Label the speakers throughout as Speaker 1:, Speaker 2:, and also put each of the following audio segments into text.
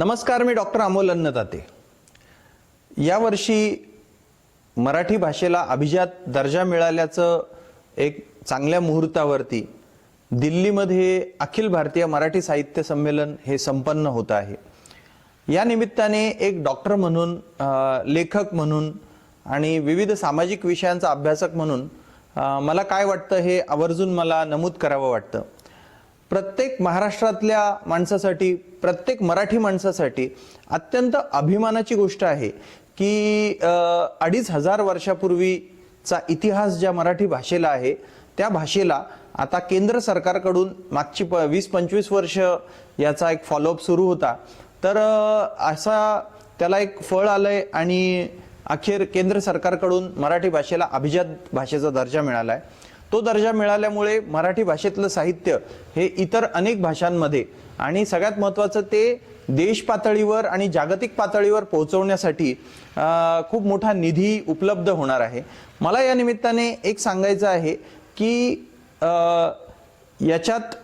Speaker 1: नमस्कार मी डॉक्टर अमोल अन्नताते यावर्षी मराठी भाषेला अभिजात दर्जा मिळाल्याचं एक चांगल्या मुहूर्तावरती दिल्लीमध्ये अखिल भारतीय मराठी साहित्य संमेलन हे संपन्न होत आहे. या निमित्ताने एक डॉक्टर म्हणून लेखक म्हणून आणि विविध सामाजिक विषयांचा अभ्यासक म्हणून मला काय वाटतं हे आवर्जून मला नमूद करावं वाटतं. प्रत्येक महाराष्ट्रातल्या माणसासाठी प्रत्येक मराठी माणसासाठी अत्यंत अभिमानाची गोष्ट आहे की अडीच हजार वर्षापूर्वीचा इतिहास ज्या मराठी भाषेला आहे त्या भाषेला आता केंद्र सरकारकडून मागची प वीस पंचवीस वर्ष याचा एक फॉलोअप सुरू होता. तर असा त्याला एक फळ आलंय आणि अखेर केंद्र सरकारकडून मराठी भाषेला अभिजात भाषेचा दर्जा मिळाला आहे तो दर्जा मिळाल्यामुळे मराठी भाषेतलं साहित्य हे इतर अनेक भाषांमध्ये आणि सगळ्यात महत्त्वाचं ते देश पातळीवर आणि जागतिक पातळीवर पोहोचवण्यासाठी खूप मोठा निधी उपलब्ध होणार आहे. मला या निमित्ताने एक सांगायचं आहे की याच्यात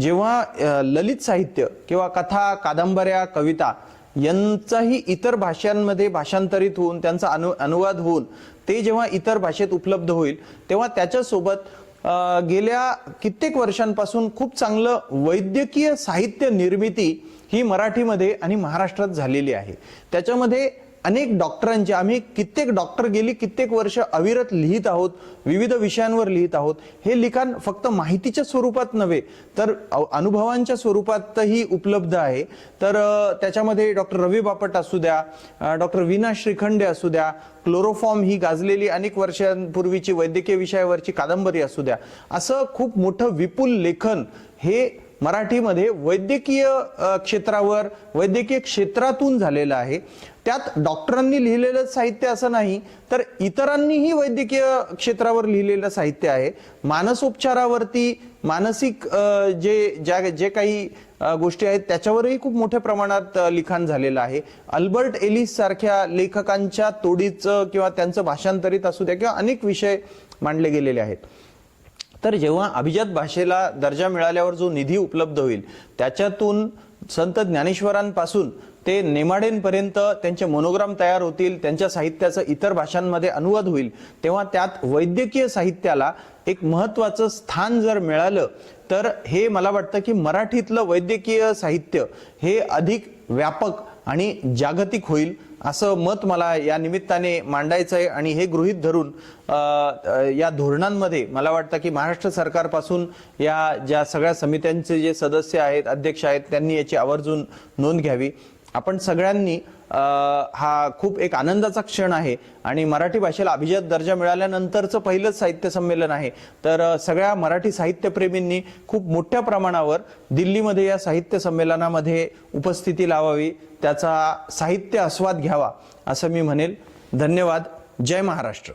Speaker 1: जेव्हा ललित साहित्य किंवा कथा कादंबऱ्या कविता यांचाही इतर भाषांमध्ये भाषांतरित होऊन त्यांचा अनु अनुवाद होऊन ते जेव्हा इतर भाषेत उपलब्ध होईल तेव्हा त्याच्यासोबत गेल्या कित्येक वर्षांपासून खूप चांगलं वैद्यकीय साहित्य निर्मिती ही मराठीमध्ये आणि महाराष्ट्रात झालेली आहे. त्याच्यामध्ये अनेक डॉक्टरांचे आम्ही कित्येक डॉक्टर गेली कित्येक वर्ष अविरत लिहित आहोत विविध विषयांवर लिहित आहोत. हे लिखाण फक्त माहितीच्या स्वरूपात नव्हे तर अनुभवांच्या स्वरूपातही उपलब्ध आहे. तर त्याच्यामध्ये डॉक्टर रवी बापट असू द्या डॉक्टर विना श्रीखंडे असू द्या क्लोरोफॉर्म ही गाजलेली अनेक वर्षांपूर्वीची वैद्यकीय विषयावरची कादंबरी असू द्या. असं खूप मोठं विपुल लेखन हे मराठीमध्ये वैद्यकीय क्षेत्रावर वैद्यकीय क्षेत्रातून झालेलं आहे. त्यात डॉक्टरांनी लिहिलेलं साहित्य असं नाही तर इतरांनीही वैद्यकीय क्षेत्रावर लिहिलेलं साहित्य आहे. मानसोपचारावरती मानसिक जे ज्या जे काही गोष्टी आहेत त्याच्यावरही खूप मोठ्या प्रमाणात लिखाण झालेलं आहे. अल्बर्ट एलिस सारख्या लेखकांच्या तोडीचं किंवा त्यांचं भाषांतरित असू द्या किंवा अनेक विषय मांडले गेलेले आहेत. तर जेव्हा अभिजात भाषेला दर्जा मिळाल्यावर जो निधी उपलब्ध होईल त्याच्यातून संत ज्ञानेश्वरांपासून ते नेमाडेंपर्यंत त्यांचे मोनोग्राम तयार होतील त्यांच्या साहित्याचं इतर भाषांमध्ये अनुवाद होईल तेव्हा त्यात वैद्यकीय साहित्याला एक महत्त्वाचं स्थान जर मिळालं तर हे मला वाटतं की मराठीतलं वैद्यकीय साहित्य हे अधिक व्यापक आणि जागतिक होईल असं मत मला या निमित्ताने मांडायचं आहे आणि हे गृहीत धरून या धोरणांमध्ये मला वाटतं की महाराष्ट्र सरकारपासून या ज्या सगळ्या समित्यांचे जे सदस्य आहेत अध्यक्ष आहेत त्यांनी याची आवर्जून नोंद घ्यावी. आपण सगळ्यांनी हा खूप एक आनंदाचा क्षण आहे. आणि मराठी भाषेला अभिजात दर्जा मिळाल्यानंतरचं पहिलंच साहित्य संमेलन आहे. तर सगळ्या मराठी साहित्यप्रेमींनी खूप मोठ्या प्रमाणावर दिल्लीमध्ये या साहित्य संमेलनामध्ये उपस्थिती लावावी त्याचा साहित्य आस्वाद घ्यावा असं मी म्हणेल. धन्यवाद. जय महाराष्ट्र.